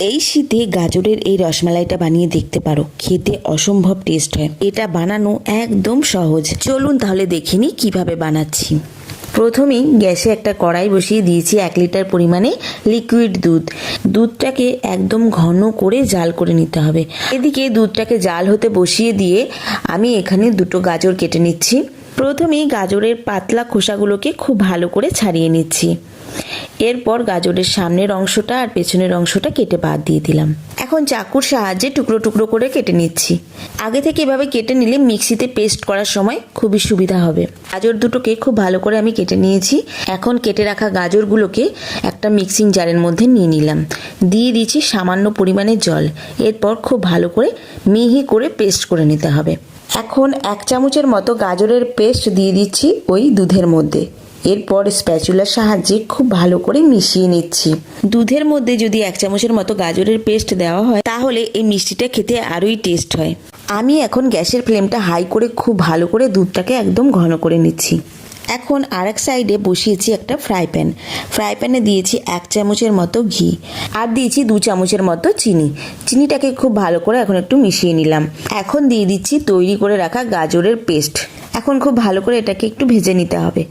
এই শীতে গাজরের এই রসমালাইটা বানিয়ে দেখতে পারো। খেতে অসম্ভব টেস্ট হয়। এটা বানানো একদম সহজ। চলুন তাহলে দেখিনি কীভাবে বানাচ্ছি। প্রথমেই গ্যাসে একটা কড়াই বসিয়ে দিয়েছি এক লিটার পরিমাণে লিকুইড দুধ। দুধটাকে একদম ঘন করে জাল করে নিতে হবে। এদিকে দুধটাকে জাল হতে বসিয়ে দিয়ে আমি এখানে দুটো গাজর কেটে নিচ্ছি। প্রথমেই গাজরের পাতলা খোসাগুলোকে খুব ভালো করে ছাড়িয়ে নিচ্ছি। এরপর গাজরের সামনের অংশটা আর পেছনের অংশটা কেটে বাদ দিয়ে দিলাম। এখন চাকুর সাহায্যে টুকরো টুকরো করে কেটে নিচ্ছি। আগে থেকে এভাবে কেটে নিলে মিক্সিতে পেস্ট করার সময় খুবই সুবিধা হবে। গাজর দুটোকে খুব ভালো করে আমি কেটে নিয়েছি। এখন কেটে রাখা গাজরগুলোকে একটা মিক্সিং জারের মধ্যে নিয়ে নিলাম। দিয়ে দিচ্ছি সামান্য পরিমাণে জল। এরপর খুব ভালো করে মিহি করে পেস্ট করে নিতে হবে। এখন এক চামচের মতো গাজরের পেস্ট দিয়ে দিচ্ছি ওই দুধের মধ্যে। এরপর স্প্যাচুলার সাহায্যে খুব ভালো করে মিশিয়ে নিচ্ছি। দুধের মধ্যে যদি এক চামচের মতো গাজরের পেস্ট দেওয়া হয় তাহলে এই মিষ্টিটা খেতে আরোই টেস্ট হয়। আমি এখন গ্যাসের ফ্লেমটা হাই করে খুব ভালো করে দুধটাকে একদম ঘন করে নিচ্ছি। এখন আর এক সাইডে বসিয়েছি একটা ফ্রাই প্যান। ফ্রাই প্যানে দিয়েছি এক চামচের মতো ঘি আর দিয়েছি দু চামচের মতো চিনি। চিনিটাকে খুব ভালো করে এখন একটু মিশিয়ে নিলাম। এখন দিয়ে দিচ্ছি তৈরি করে রাখা গাজরের পেস্ট। এখন খুব ভালো করে এটাকে একটু ভেজে নিতে হবে।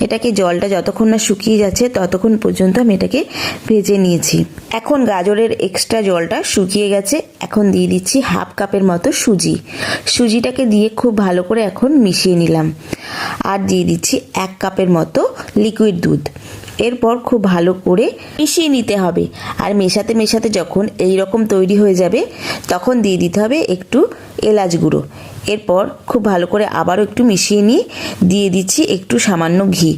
এটাকে জলটা যতক্ষণ না শুকিয়ে যাচ্ছে ততক্ষণ পর্যন্ত আমি এটাকে ভেজে নিয়েছি। এখন গাজরের এক্সট্রা জলটা শুকিয়ে গেছে। এখন দিয়ে দিচ্ছি হাফ কাপের মতো সুজি। সুজিটাকে দিয়ে খুব ভালো করে এখন মিশিয়ে নিলাম। আর দিয়ে দিচ্ছি এক কাপের মতো লিকুইড দুধ। এরপর খুব ভালো করে মিশিয়ে নিতে হবে। আর মেশাতে মেশাতে যখন এই রকম তৈরি হয়ে যাবে, তখন দিয়ে দিতে হবে একটু এলাচ গুঁড়ো। এরপর খুব ভালো করে আবারও একটু মিশিয়ে নিয়ে দিয়ে দিচ্ছি একটু সামান্য ঘি।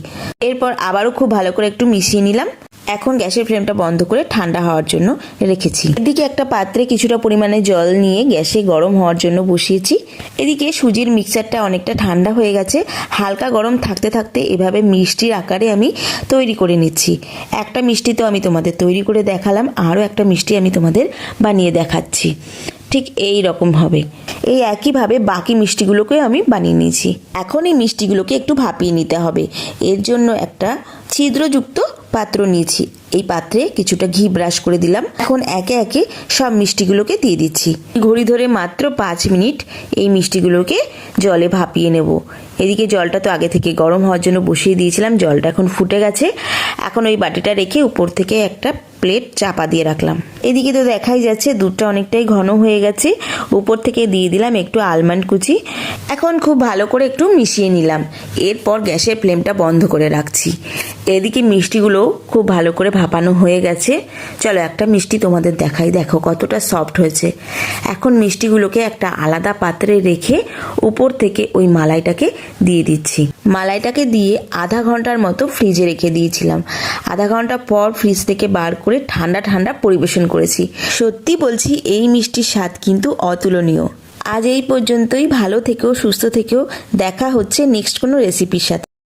এরপর আবারও খুব ভালো করে একটু মিশিয়ে নিলাম। এখন গ্যাসের ফ্লেমটা বন্ধ করে ঠান্ডা হওয়ার জন্য রেখেছি। এদিকে একটা পাত্রে কিছুটা পরিমাণে জল নিয়ে গ্যাসে গরম হওয়ার জন্য বসিয়েছি। এদিকে সুজির মিক্সচারটা অনেকটা ঠান্ডা হয়ে গেছে। হালকা গরম থাকতে থাকতে এভাবে মিষ্টির আকারে আমি তৈরি করে নিচ্ছি। একটা মিষ্টি তো আমি তোমাদের তৈরি করে দেখালাম, আরও একটা মিষ্টি আমি তোমাদের বানিয়ে দেখাচ্ছি। ঠিক এই রকম হবে। এই একইভাবে বাকি মিষ্টিগুলোকে আমি বানিয়ে নিয়েছি। এখন এই মিষ্টিগুলোকে একটু ভাপিয়ে নিতে হবে। এর জন্য একটা ছিদ্রযুক্ত পাত্র নিয়েছি। এই পাত্রে কিছুটা ঘি ব্রাশ করে দিলাম। এখন একে একে সব মিষ্টিগুলোকে দিয়ে দিচ্ছি। ঘড়ি ধরে মাত্র পাঁচ মিনিট এই মিষ্টিগুলোকে জলে ভাপিয়ে নেব। এদিকে জলটা তো আগে থেকে গরম হওয়ার জন্য বসিয়ে দিয়েছিলাম, জলটা এখন ফুটে গেছে। এখন ওই বাটিটা রেখে উপর থেকে একটা প্লেট চাপা দিয়ে রাখলাম। এদিকে তো দেখাই যাচ্ছে, দুধটা অনেকটাই ঘন হয়ে গেছে। উপর থেকে দিয়ে দিলাম একটু আলমন্ড কুচি। এখন খুব ভালো করে একটু মিশিয়ে নিলাম। এরপর গ্যাসের ফ্লেমটা বন্ধ করে রাখছি। এদিকে মিষ্টিগুলো খুব ভালো করে ভাপানো হয়ে গেছে। চলো একটা মিষ্টি তোমাদের দেখাই। দেখো কতটা সফট হয়েছে। এখন মিষ্টিগুলোকে একটা আলাদা পাত্রে রেখে উপর থেকে ওই মালাইটাকে দিয়ে দিচ্ছি। মালাইটাকে দিয়ে আধা ঘণ্টার মতো ফ্রিজে রেখে দিয়েছিলাম। আধা ঘণ্টা পর ফ্রিজ থেকে বার করে ঠান্ডা ঠান্ডা পরিবেশন করেছি। সত্যি বলছি, এই মিষ্টির স্বাদ কিন্তু অতুলনীয়। আজ এই পর্যন্তই, ভালো থেকেও সুস্থ থেকেও দেখা হচ্ছে নেক্সট কোনো রেসিপির সাথে।